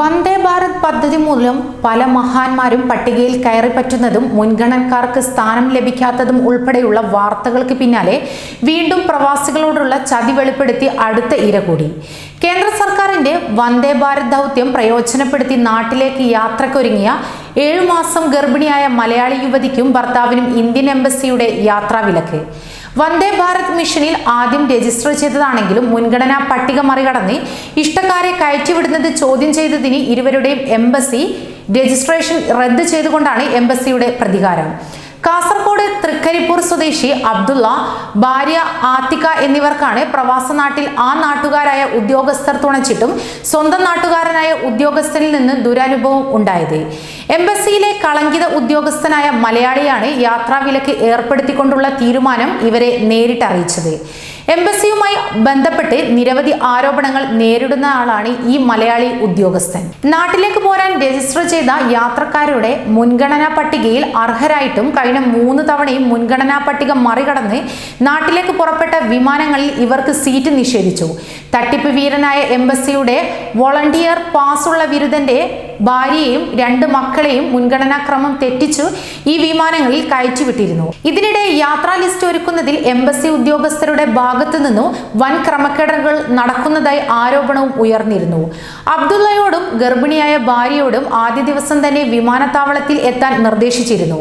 വന്ദേ ഭാരത് പദ്ധതി മൂലം പല മഹാന്മാരും പട്ടികയിൽ കയറി പറ്റുന്നതും മുൻഗണനക്കാർക്ക് സ്ഥാനം ലഭിക്കാത്തതും ഉൾപ്പെടെയുള്ള വാർത്തകൾക്ക് പിന്നാലെ വീണ്ടും പ്രവാസികളോടുള്ള ചതി വെളിപ്പെടുത്തി അടുത്ത ഇര കൂടി കേന്ദ്ര സർക്കാരിന്റെ വന്ദേ ഭാരത് ദൗത്യം പ്രയോജനപ്പെടുത്തി നാട്ടിലേക്ക് യാത്രക്കൊരുങ്ങിയ ഏഴു മാസം ഗർഭിണിയായ മലയാളി യുവതിക്കും ഭർത്താവിനും ഇന്ത്യൻ എംബസിയുടെ യാത്രാവിലക്ക്. വന്ദേ ഭാരത് മിഷനിൽ ആദ്യം രജിസ്റ്റർ ചെയ്തതാണെങ്കിലും മുൻഗണനാ പട്ടിക മറികടന്ന് ഇഷ്ടക്കാരെ കയറ്റിവിടുന്നത് ചോദ്യം ചെയ്തതിന് ഇരുവരുടെയും എംബസി രജിസ്ട്രേഷൻ റദ്ദ് ചെയ്തുകൊണ്ടാണ് എംബസിയുടെ പ്രതികാരം. കാസർഗോഡ് തൃക്കരിപ്പൂർ സ്വദേശി അബ്ദുള്ള ഭാര്യ ആത്തിക എന്നിവർക്കാണ് പ്രവാസ നാട്ടിൽ ആ നാട്ടുകാരായ ഉദ്യോഗസ്ഥർ തുണച്ചിട്ടും സ്വന്തം നാട്ടുകാരനായ ഉദ്യോഗസ്ഥനിൽ നിന്ന് ദുരനുഭവം ഉണ്ടായത്. എംബസിയിലെ കളങ്കിത ഉദ്യോഗസ്ഥനായ മലയാളിയാണ് യാത്രാവിലക്ക് ഏർപ്പെടുത്തിക്കൊണ്ടുള്ള തീരുമാനം ഇവരെ നേരിട്ടറിയിച്ചത് എംബസിയുമായി ബന്ധപ്പെട്ട് നിരവധി ആരോപണങ്ങൾ നേരിടുന്ന ആളാണ് ഈ മലയാളി ഉദ്യോഗസ്ഥൻ. നാട്ടിലേക്ക് പോരാൻ രജിസ്റ്റർ ചെയ്ത യാത്രക്കാരുടെ മുൻഗണനാ പട്ടികയിൽ അർഹരായിട്ടും കഴിഞ്ഞ മൂന്ന് തവണയും മുൻഗണനാ പട്ടിക മറികടന്ന് നാട്ടിലേക്ക് പുറപ്പെട്ട വിമാനങ്ങളിൽ ഇവർക്ക് സീറ്റ് നിഷേധിച്ചു. തട്ടിപ്പ് വീരനായ എംബസിയുടെ വോളണ്ടിയർ പാസുള്ള വിരുദ്ധന്റെ ഭാര്യയെയും രണ്ട് മക്കളെയും മുൻഗണനാക്രമം തെറ്റിച്ചു ഈ വിമാനങ്ങളിൽ കയറ്റിവിട്ടിരുന്നു. ഇതിനിടെ യാത്രാ ലിസ്റ്റ് ഒരുക്കുന്നതിൽ എംബസി ഉദ്യോഗസ്ഥരുടെ ഭാഗത്തു നിന്നും വൻ ക്രമക്കേടുകൾ നടക്കുന്നതായി ആരോപണവും ഉയർന്നിരുന്നു. അബ്ദുള്ളയോടും ഗർഭിണിയായ ഭാര്യയോടും ആദ്യ ദിവസം തന്നെ വിമാനത്താവളത്തിൽ എത്താൻ നിർദ്ദേശിച്ചിരുന്നു.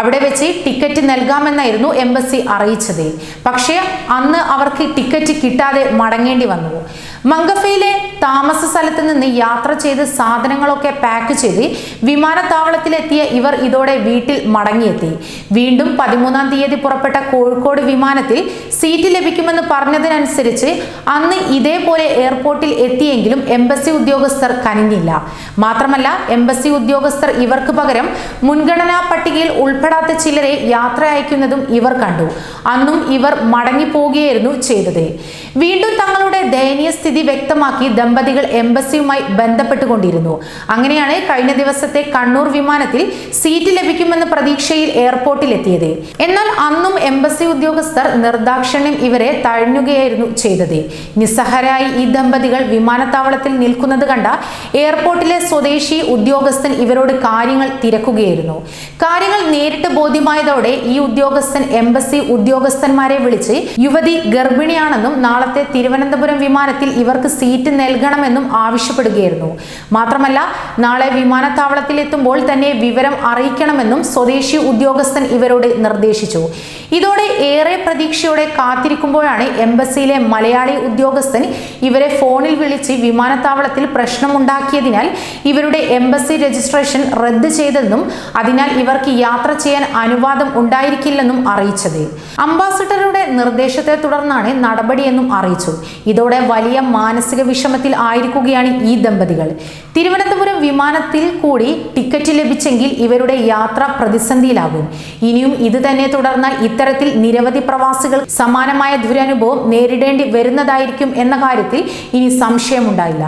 അവിടെ വെച്ച് ടിക്കറ്റ് നൽകാമെന്നായിരുന്നു എംബസി അറിയിച്ചത്. പക്ഷേ അന്ന് അവർക്ക് ടിക്കറ്റ് കിട്ടാതെ മടങ്ങേണ്ടി വന്നു. മംഗഫയിലെ താമസ സ്ഥലത്ത് നിന്ന് യാത്ര ചെയ്ത് സാധനങ്ങളൊക്കെ പാക്ക് ചെയ്ത് വിമാനത്താവളത്തിലെത്തിയ ഇവർ ഇതോടെ വീട്ടിൽ മടങ്ങിയെത്തി. വീണ്ടും പതിമൂന്നാം തീയതി പുറപ്പെട്ട കോഴിക്കോട് വിമാനത്തിൽ സീറ്റ് ലഭിക്കുമെന്ന് പറഞ്ഞതിനനുസരിച്ച് അന്ന് ഇതേപോലെ എയർപോർട്ടിൽ എത്തിയെങ്കിലും എംബസി ഉദ്യോഗസ്ഥർ കനിഞ്ഞില്ല. മാത്രമല്ല എംബസി ഉദ്യോഗസ്ഥർ ഇവർക്ക് പകരം മുൻഗണനാ പട്ടികയിൽ ഉൾപ്പെടാത്ത ചിലരെ യാത്ര അയക്കുന്നതും ഇവർ കണ്ടു. അന്നും ഇവർ മടങ്ങിപ്പോകുകയായിരുന്നു ചെയ്തത്. വീണ്ടും തങ്ങളുടെ ദയനീയ സ്ഥിതി വ്യക്തമാക്കി ദമ്പതികൾ എംബസിയുമായി ബന്ധപ്പെട്ടുകൊണ്ടിരുന്നു. അങ്ങനെയാണ് കഴിഞ്ഞ ദിവസത്തെ കണ്ണൂർ വിമാനത്തിൽ സീറ്റ് ലഭിക്കുമെന്ന പ്രതീക്ഷയിൽ എയർപോർട്ടിൽ എത്തിയത് എന്നാൽ അന്നും എംബസി ഉദ്യോഗസ്ഥർ നിർദാക്ഷിണ്യം ഇവരെ തഴഞ്ഞുകയായിരുന്നു ചെയ്തത്. നിസ്സഹരായി ഈ ദമ്പതികൾ വിമാനത്താവളത്തിൽ നിൽക്കുന്നത് കണ്ട എയർപോർട്ടിലെ സ്വദേശി ഉദ്യോഗസ്ഥൻ ഇവരോട് കാര്യങ്ങൾ തിരക്കുകയായിരുന്നു. കാര്യങ്ങൾ നേരിട്ട് ബോധ്യമായതോടെ ഈ ഉദ്യോഗസ്ഥൻ എംബസി ഉദ്യോഗസ്ഥന്മാരെ വിളിച്ച് യുവതി ഗർഭിണിയാണെന്നും നാളത്തെ തിരുവനന്തപുരം വിമാനത്തിൽ ഇവർക്ക് സീറ്റ് നൽകണമെന്നും ആവശ്യപ്പെടുകയായിരുന്നു. മാത്രമല്ല നാളെ വിമാനത്താവളത്തിൽ എത്തുമ്പോൾ തന്നെ വിവരം അറിയിക്കണമെന്നും സ്വദേശി ഉദ്യോഗസ്ഥൻ ഇവരോട് നിർദ്ദേശിച്ചു. ഇതോടെ ഏറെ പ്രതീക്ഷയോടെ കാത്തിരിക്കുമ്പോഴാണ് എംബസിയിലെ മലയാളി ഉദ്യോഗസ്ഥൻ ഇവരെ ഫോണിൽ വിളിച്ച് വിമാനത്താവളത്തിൽ പ്രശ്നമുണ്ടാക്കിയതിനാൽ ഇവരുടെ എംബസി രജിസ്ട്രേഷൻ റദ്ദ് ചെയ്തെന്നും അതിനാൽ ഇവർക്ക് യാത്ര ചെയ്യാൻ അനുവാദം ഉണ്ടായിരിക്കില്ലെന്നും അറിയിച്ചത്. അംബാസിഡറുടെ നിർദ്ദേശത്തെ തുടർന്നാണ് നടപടിയെന്നും അറിയിച്ചു. ഇതോടെ വലിയ മാനസിക വിഷമത്തിൽ ആയിരിക്കുകയാണ് ഈ ദമ്പതികൾ. തിരുവനന്തപുരം വിമാനത്തിൽ കൂടി ടിക്കറ്റ് ലഭിച്ചെങ്കിൽ ഇവരുടെ യാത്ര പ്രതിസന്ധിയിലാകും. ഇനിയും ഇത് തന്നെ തുടർന്നാൽ ഇത്തരത്തിൽ നിരവധി പ്രവാസികൾ സമാനമായ ദുരനുഭവം നേരിടേണ്ടി വരുന്നതായിരിക്കും എന്ന കാര്യത്തിൽ ഇനി സംശയമുണ്ടായില്ല.